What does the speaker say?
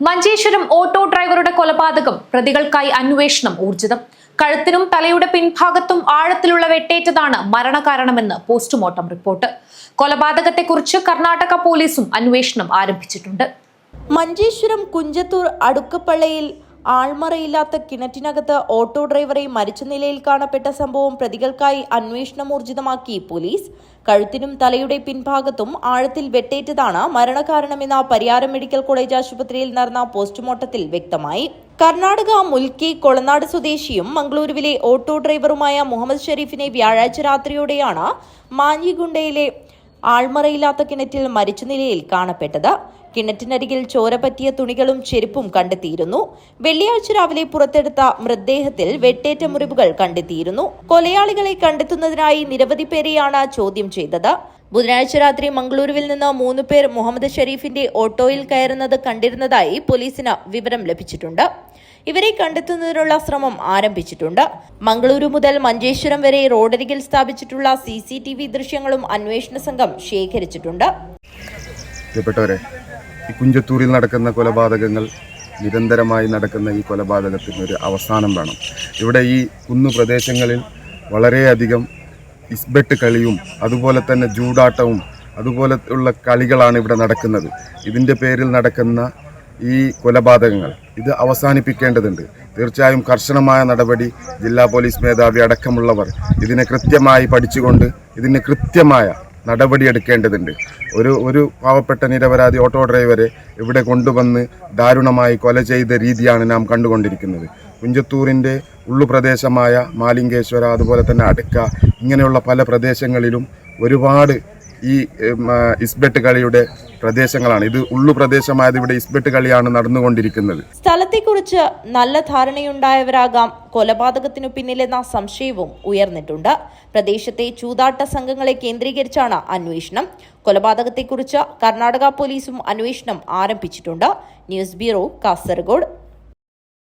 Manjeshwaram auto ഡ്രൈവറുടെ കൊലപാതകം പ്രതികൾക്കായി അന്വേഷണം ഊർജിതം. കഴുത്തിനും തലയുടെ പിൻഭാഗത്തും ആഴത്തിലുള്ള വെട്ടേറ്റതാണ് മരണകാരണമെന്ന് പോസ്റ്റ്മോർട്ടം റിപ്പോർട്ട്. കൊലപാതകത്തെക്കുറിച്ച് കർണാടക പോലീസും അന്വേഷണം ആരംഭിച്ചിട്ടുണ്ട്. മഞ്ചേശ്വരം കുഞ്ചത്തൂർ അടുക്കപ്പള്ളയിൽ ആൾമറയില്ലാത്ത കിണറ്റിനകത്ത് ഓട്ടോ ഡ്രൈവറെ മരിച്ച നിലയിൽ കാണപ്പെട്ട സംഭവം പ്രതികൾക്കായി അന്വേഷണം ഊർജിതമാക്കി പോലീസ്. കഴുത്തിനും തലയുടെ പിൻഭാഗത്തും ആഴത്തിൽ വെട്ടേറ്റതാണ് മരണകാരണമെന്ന പരിയാരം മെഡിക്കൽ കോളേജ് ആശുപത്രിയിൽ നടന്ന പോസ്റ്റ്മോർട്ടത്തിൽ വ്യക്തമായി. കർണാടക മുൽക്കി കൊളനാട് സ്വദേശിയും മംഗളൂരുവിലെ ഓട്ടോ ഡ്രൈവറുമായ മുഹമ്മദ് ഷെരീഫിനെ വ്യാഴാഴ്ച രാത്രിയോടെയാണ് മാഞ്ഞിഗുണ്ടയിലെ ആൾമറയില്ലാത്ത കിണറ്റിൽ മരിച്ച നിലയിൽ കാണപ്പെട്ടത്. കിണറ്റിനരികിൽ ചോര പറ്റിയ തുണികളും ചെരുപ്പും കണ്ടെത്തിയിരുന്നു. വെള്ളിയാഴ്ച രാവിലെ പുറത്തെടുത്ത മൃതദേഹത്തിൽ വെട്ടേറ്റ മുറിവുകൾ കണ്ടെത്തിയിരുന്നു. കൊലയാളികളെ കണ്ടെത്തുന്നതിനായി നിരവധി പേരെയാണ് ചോദ്യം ചെയ്തത്. ബുധനാഴ്ച രാത്രി മംഗളൂരുവിൽ നിന്ന് മൂന്ന് പേർ മുഹമ്മദ് ഷെരീഫിന്റെ ഓട്ടോയിൽ കയറുന്നത് കണ്ടിരുന്നതായി പോലീസിന് വിവരം ലഭിച്ചിട്ടുണ്ട്. ഇവരെ കണ്ടെത്തുന്നതിനുള്ള ശ്രമം ആരംഭിച്ചിട്ടുണ്ട്. മംഗളൂരു മുതൽ മഞ്ചേശ്വരം വരെ റോഡരികിൽ സ്ഥാപിച്ചിട്ടുള്ള സി സി ടി വി ദൃശ്യങ്ങളും അന്വേഷണ സംഘം ശേഖരിച്ചിട്ടുണ്ട്. ഈ കുഞ്ചത്തൂരിൽ നടക്കുന്ന കൊലപാതകങ്ങൾ നിരന്തരമായി നടക്കുന്ന ഈ കൊലപാതകത്തിന് ഒരു അവസാനം വേണം. ഇവിടെ ഈ കുന്നു പ്രദേശങ്ങളിൽ വളരെയധികം ഇസ്ബെട്ട് കളിയും അതുപോലെ തന്നെ ജൂഡാട്ടവും അതുപോലെ ഉള്ള കളികളാണ് ഇവിടെ നടക്കുന്നത്. ഇതിന്റെ പേരിൽ നടക്കുന്ന ഈ കൊലപാതകങ്ങൾ ഇത് അവസാനിപ്പിക്കേണ്ടതുണ്ട്. തീർച്ചയായും കർശനമായ നടപടി ജില്ലാ പോലീസ് മേധാവി അടക്കമുള്ളവർ ഇതിനെ കൃത്യമായി പഠിച്ചുകൊണ്ട് ഇതിന് കൃത്യമായ നടപടിയെടുക്കേണ്ടതുണ്ട് ഒരു ഒരു പാവപ്പെട്ട നിരപരാധി ഓട്ടോ ഡ്രൈവറെ ഇവിടെ കൊണ്ടുവന്ന് ദാരുണമായി കൊല ചെയ്ത രീതിയാണ് നാം കണ്ടുകൊണ്ടിരിക്കുന്നത്. കുഞ്ചത്തൂരിന്റെ ഉള്ളുപ്രദേശമായ മാലിംഗേശ്വര അതുപോലെ തന്നെ അടുക്ക ഇങ്ങനെയുള്ള പല പ്രദേശങ്ങളിലും ഒരുപാട് ഈ ഇസ്ബെട്ട് കളിയുടെ പ്രദേശങ്ങളാണ്. ഇത് ഉള്ളു പ്രദേശമായത് ഇവിടെ ഇസ്ബെട്ട് കളിയാണ് നടന്നുകൊണ്ടിരിക്കുന്നത്. സ്ഥലത്തെക്കുറിച്ച് നല്ല ധാരണയുണ്ടായവരാകാം. കൊലപാതകത്തിനു പിന്നിലെന്ന സംശയവും ഉയർന്നിട്ടുണ്ട്. പ്രദേശത്തെ ചൂതാട്ട സംഘങ്ങളെ കേന്ദ്രീകരിച്ചാണ് അന്വേഷണം. കൊലപാതകത്തെക്കുറിച്ച് കർണാടക പോലീസും അന്വേഷണം ആരംഭിച്ചിട്ടുണ്ട്. News bureau Kasaragod.